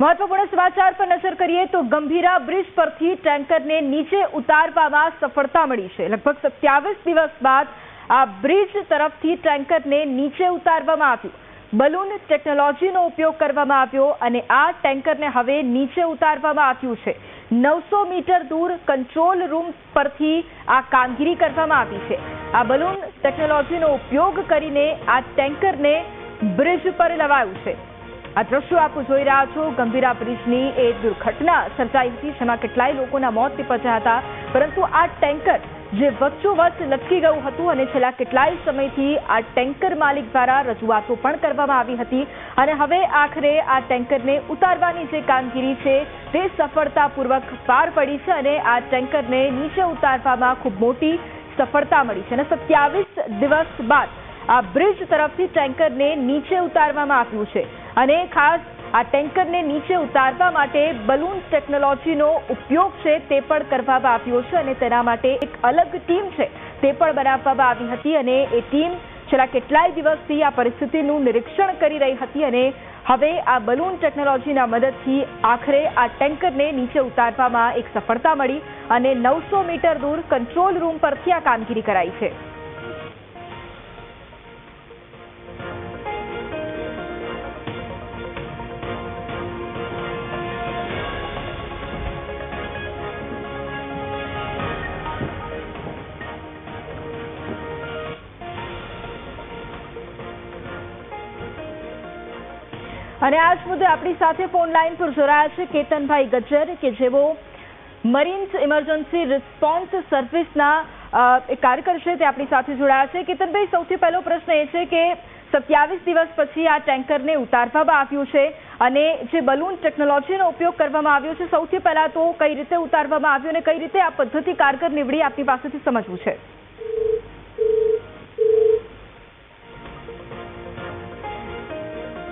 મહત્વપૂર્ણ સમાચાર પર નજર કરીએ તો ગંભીરા બ્રિજ પરથી ટેન્કરને નીચે ઉતારવામાં સફળતા મળી છે. લગભગ સત્યાવીસ દિવસ બાદ આ બ્રિજ તરફથી ટેન્કરને નીચે ઉતારવામાં આવ્યું. બલૂન ટેકનોલોજીનો ઉપયોગ કરવામાં આવ્યો અને આ ટેન્કરને હવે નીચે ઉતારવામાં આવ્યું છે. નવસો મીટર દૂર કંટ્રોલ રૂમ પરથી આ કામગીરી કરવામાં આવી છે. આ બલૂન ટેકનોલોજીનો ઉપયોગ કરીને આ ટેન્કરને બ્રિજ પર લવાયું છે. આ દ્રશ્યો આપ જોઈ રહ્યા છો. ગંભીરા બ્રિજની એ દુર્ઘટના સર્જાઈ હતી જેમાં કેટલાય લોકોના મોત નીપજ્યા હતા. પરંતુ આ ટેન્કર જે વચ્ચોવચ્ચ લટકી ગયું હતું અને છેલ્લા કેટલાય સમયથી આ ટેન્કર માલિક દ્વારા રજૂઆતો પણ કરવામાં આવી હતી. અને હવે આખરે આ ટેન્કરને ઉતારવાની જે કામગીરી છે તે સફળતાપૂર્વક પાર પડી છે અને આ ટેન્કરને નીચે ઉતારવામાં ખૂબ મોટી સફળતા મળી છે. અને સત્યાવીસ દિવસ બાદ આ બ્રિજ તરફથી ટેન્કરને નીચે ઉતારવામાં આવ્યું છે. અને ખાસ આ ટેન્કરને નીચે ઉતારવા માટે બલૂન ટેકનોલોજીનો ઉપયોગ છે તે પણ કરવામાં આવ્યો છે અને તેના માટે એક અલગ ટીમ છે તે પણ બનાવવામાં આવી હતી અને એ ટીમ છેલ્લા કેટલાય દિવસથી આ પરિસ્થિતિનું નિરીક્ષણ કરી રહી હતી અને હવે આ બલૂન ટેકનોલોજીના મદદથી આખરે આ ટેન્કરને નીચે ઉતારવામાં એક સફળતા મળી અને નવસો મીટર દૂર કંટ્રોલ રૂમ પરથી આ કામગીરી કરાઈ છે. અને આ જ મુદ્દે આપણી સાથે ફોન લાઈન પર જોડાયા છે કેતનભાઈ ગજ્જર, કે જેઓ મરીન્સ ઇમરજન્સી રિસ્પોન્સ સર્વિસના કાર્યકર છે તે આપણી સાથે જોડાયા છે. કેતનભાઈ, સૌથી પહેલો પ્રશ્ન એ છે કે સત્યાવીસ દિવસ પછી આ ટેન્કરને ઉતારવામાં આવ્યું છે અને જે બલૂન ટેકનોલોજીનો ઉપયોગ કરવામાં આવ્યો છે, સૌથી પહેલા તો કઈ રીતે ઉતારવામાં આવ્યું અને કઈ રીતે આ પદ્ધતિ કારગર નીવડી આપની પાસેથી સમજવું છે?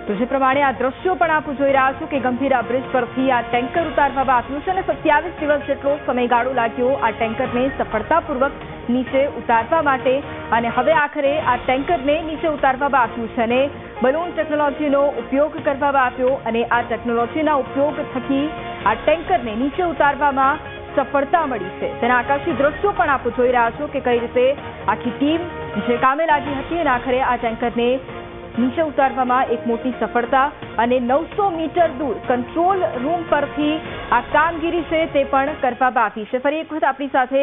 તો જે પ્રમાણે આ દ્રશ્યો પણ આપ જોઈ રહ્યા છો કે ગંભીરા બ્રિજ પરથી આ ટેન્કર ઉતારવામાં આવ્યું છે અને સત્યાવીસ દિવસ જેટલો સમયગાળો લાગ્યો આ ટેન્કરને સફળતાપૂર્વક નીચે ઉતારવા માટે અને હવે આખરે આ ટેન્કરને નીચે ઉતારવામાં આવ્યું છે અને બલૂન ટેકનોલોજીનો ઉપયોગ કરવામાં આવ્યો અને આ ટેકનોલોજીના ઉપયોગ થકી આ ટેન્કરને નીચે ઉતારવામાં સફળતા મળી છે. તેના આકાશી દ્રશ્યો પણ આપ જોઈ રહ્યા છો કે કઈ રીતે આખી ટીમ જે કામે લાગી હતી અને આખરે આ ટેન્કરને નીચે ઉતારવામાં એક મોટી સફળતા અને નવસો મીટર દૂર કંટ્રોલ રૂમ પરથી આ કામગીરી છે તે પણ કરવામાં આવી છે. ફરી એક વખત આપણી સાથે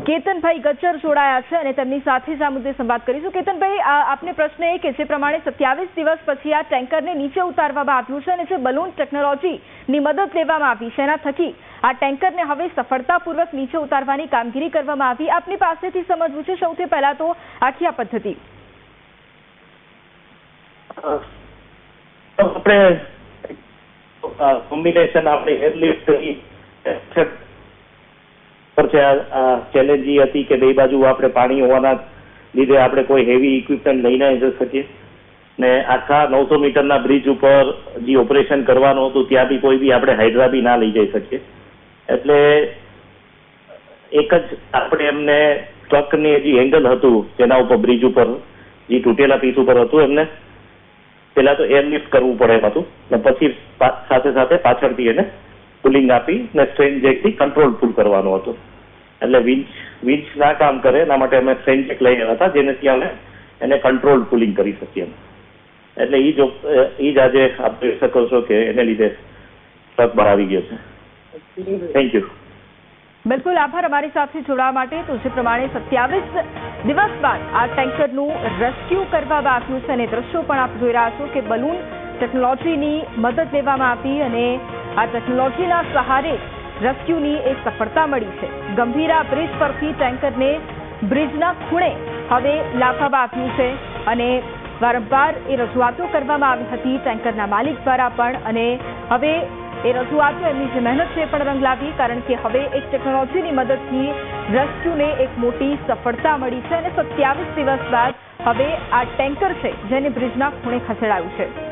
કેતનભાઈ ગજ્જર જોડાયા છે અને તેમની સાથે જ આ મુદ્દે સંવાદ કરીશું. કેતનભાઈ આપને પ્રશ્ન એ કે જે પ્રમાણે સત્યાવીસ દિવસ પછી આ ટેન્કરને નીચે ઉતારવામાં આવ્યું છે અને જે બલૂન ટેકનોલોજીની મદદ લેવામાં આવી છે, એના થકી આ ટેન્કરને હવે સફળતાપૂર્વક નીચે ઉતારવાની કામગીરી કરવામાં આવી. આપની પાસેથી સમજવું છે, સૌથી પહેલા તો આખી આ પદ્ધતિ. આપણે કોમ્બિનેશન આપણે એરલિફ્ટ પર છે, આ ચેલેન્જ હતી કે બે બાજુ આપણે પાણી હોવાના લીધે આપણે કોઈ હેવી ઇક્વિપમેન્ટ લઈને જઈ શકીએ. ને આખા નવસો મીટરના બ્રિજ ઉપર જે ઓપરેશન કરવાનું હતું, ત્યાં બી કોઈ બી આપણે હાઇડ્રા ના લઈ જઈ શકીએ. એટલે એક જ આપણે એમને ટ્રકની જે એંગલ હતું, તેના ઉપર બ્રિજ ઉપર, જે તૂટેલા પીસ ઉપર હતું એમને પેલા તો એરલિફ્ટ કરવું પડે એમ હતું. ને પછી સાથે સાથે પાછળથી એને પુલિંગ આપી ને સ્ટ્રેન જેકથી કંટ્રોલ પુલ કરવાનું હતું. એટલે વિન્ચ વિન્ચ ના કામ કરે, એના માટે અમે સ્ટ્રેન જેક લઈ ગયા હતા, જેનેથી અમે એને કંટ્રોલ પુલિંગ કરી શકીએ એટલે એ જ એ જ આજે આપ જોઈ શકો છો કે એને લીધે ટ્રક બહાર આવી ગયો છે. થેન્ક યુ બિલકુલ આભાર અમારી સાથે જોડાવા માટે. તો જે પ્રમાણે સત્યાવીસ દિવસ બાદ આ ટેન્કરનું રેસ્ક્યુ કરવામાં આવ્યું છે અને દ્રશ્યો પણ આપ જોઈ રહ્યા છો કે બલૂન ટેકનોલોજીની મદદ લેવામાં આવી અને આ ટેકનોલોજીના સહારે રેસ્ક્યુની એક સફળતા મળી છે. ગંભીરા બ્રિજ પરથી ટેન્કરને બ્રિજના ખૂણે હવે લાવવામાં આવ્યું છે અને વારંવાર એ રજૂઆતો કરવામાં આવી હતી ટેન્કરના માલિક દ્વારા પણ અને હવે એ રજૂઆતો એમની જે મહેનત છે પણ રંગ લાવી, કારણ કે હવે એક ટેકનોલોજીની મદદથી રેસ્ક્યુને એક મોટી સફળતા મળી છે અને સત્યાવીસ દિવસ બાદ હવે આ ટેન્કર છે જેને બ્રિજના ખૂણે ખસેડાયું છે.